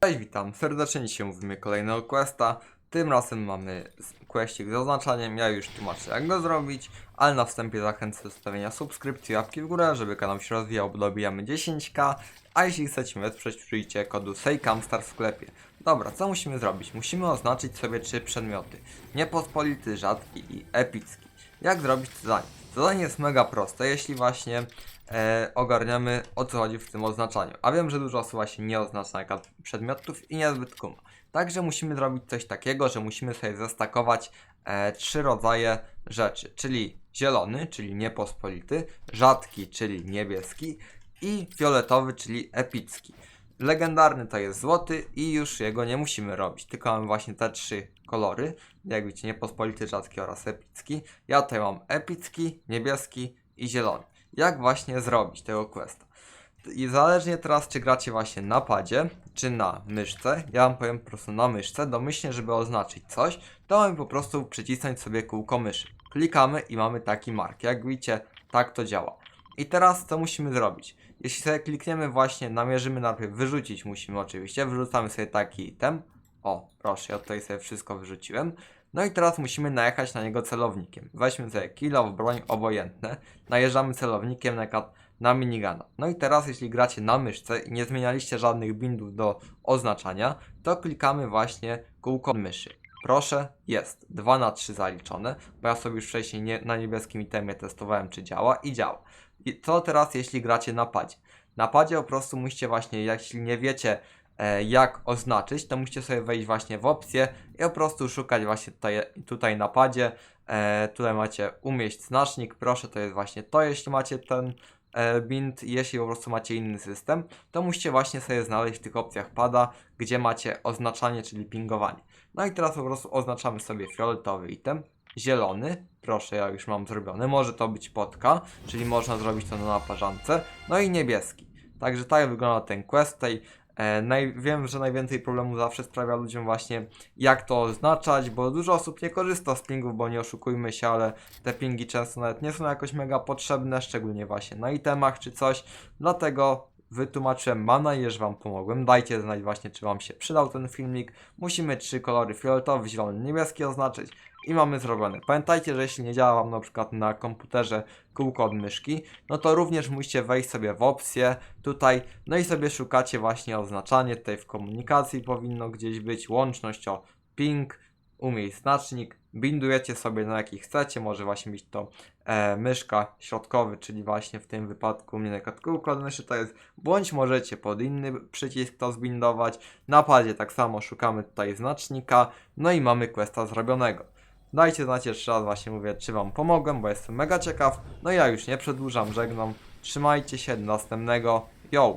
Cześć, witam serdecznie. Dzisiaj mówimy kolejnego questa. Tym razem mamy questik z oznaczeniem. Ja już tłumaczę jak go zrobić, ale na wstępie zachęcę do stawienia subskrypcji, łapki w górę, żeby kanał się rozwijał, dobijamy 10k. A jeśli chcecie mnie wesprzeć, użyjcie kodu SEJCAMSTAR w sklepie. Dobra, co musimy zrobić? Musimy oznaczyć sobie trzy przedmioty. Niepospolity, rzadki i epicki. Jak zrobić zadanie? Zadanie jest mega proste, jeśli właśnie e, ogarniamy o co chodzi w tym oznaczaniu. A wiem, że dużo osób właśnie nie oznacza na przykład przedmiotów i niezbyt kuma. Także musimy zrobić coś takiego, że musimy sobie zestakować e, trzy rodzaje rzeczy, czyli zielony, czyli niepospolity, rzadki, czyli niebieski i fioletowy, czyli epicki. Legendarny to jest złoty i już jego nie musimy robić, tylko mamy właśnie te trzy kolory, jak widzicie, niepospolity, rzadki oraz epicki. Ja tutaj mam epicki, niebieski i zielony. Jak właśnie zrobić tego questa? I zależnie teraz, czy gracie właśnie na padzie, czy na myszce, ja wam powiem po prostu na myszce, domyślnie, żeby oznaczyć coś, to mamy po prostu przycisnąć sobie kółko myszy. Klikamy i mamy taki mark. Jak widzicie, tak to działa. I teraz co musimy zrobić? Jeśli sobie klikniemy właśnie, namierzymy najpierw wyrzucić, musimy oczywiście, wyrzucamy sobie taki item. O, proszę, ja tutaj sobie wszystko wyrzuciłem. No i teraz musimy najechać na niego celownikiem. Weźmy sobie kill of broń obojętne, najeżdżamy celownikiem na, na minigana. No i teraz jeśli gracie na myszce i nie zmienialiście żadnych bindów do oznaczania, to klikamy właśnie kółko myszy. Proszę, jest 2 na 3 zaliczone, bo ja sobie już wcześniej nie, na niebieskim itemie testowałem czy działa i działa. I co teraz jeśli gracie na padzie? Na padzie po prostu musicie właśnie, jeśli nie wiecie e, jak oznaczyć, to musicie sobie wejść właśnie w opcję i po prostu szukać właśnie tutaj, tutaj na padzie. E, tutaj macie umieść znacznik, proszę, to jest właśnie to, jeśli macie ten e, bind, jeśli po prostu macie inny system, to musicie właśnie sobie znaleźć w tych opcjach pada, gdzie macie oznaczanie, czyli pingowanie. No i teraz po prostu oznaczamy sobie fioletowy item, zielony, proszę, ja już mam zrobiony, może to być potka, czyli można zrobić to na naparzance, no i niebieski. Także tak wygląda ten quest tutaj. E, wiem, że najwięcej problemów zawsze sprawia ludziom właśnie jak to oznaczać, bo dużo osób nie korzysta z pingów, bo nie oszukujmy się, ale te pingi często nawet nie są jakoś mega potrzebne, szczególnie właśnie na itemach czy coś, dlatego wytłumaczyłem, mam nadzieję, że Wam pomogłem, dajcie znać właśnie, czy Wam się przydał ten filmik, musimy trzy kolory fioletowy, zielony, niebieski oznaczyć i mamy zrobione. Pamiętajcie, że jeśli nie działa Wam na przykład na komputerze kółko od myszki, no to również musicie wejść sobie w opcję tutaj, no i sobie szukacie właśnie oznaczanie, tutaj w komunikacji powinno gdzieś być, łączność o ping, umiej znacznik, bindujecie sobie na jaki chcecie, może właśnie być to e, myszka środkowy, czyli właśnie w tym wypadku mnie na kółko od myszy to jest, bądź możecie pod inny przycisk to zbindować, na padzie tak samo szukamy tutaj znacznika, no i mamy questa zrobionego. Dajcie znać jeszcze raz właśnie mówię, czy Wam pomogłem, bo jestem mega ciekaw. No i ja już nie przedłużam, żegnam. Trzymajcie się, do następnego. Yo!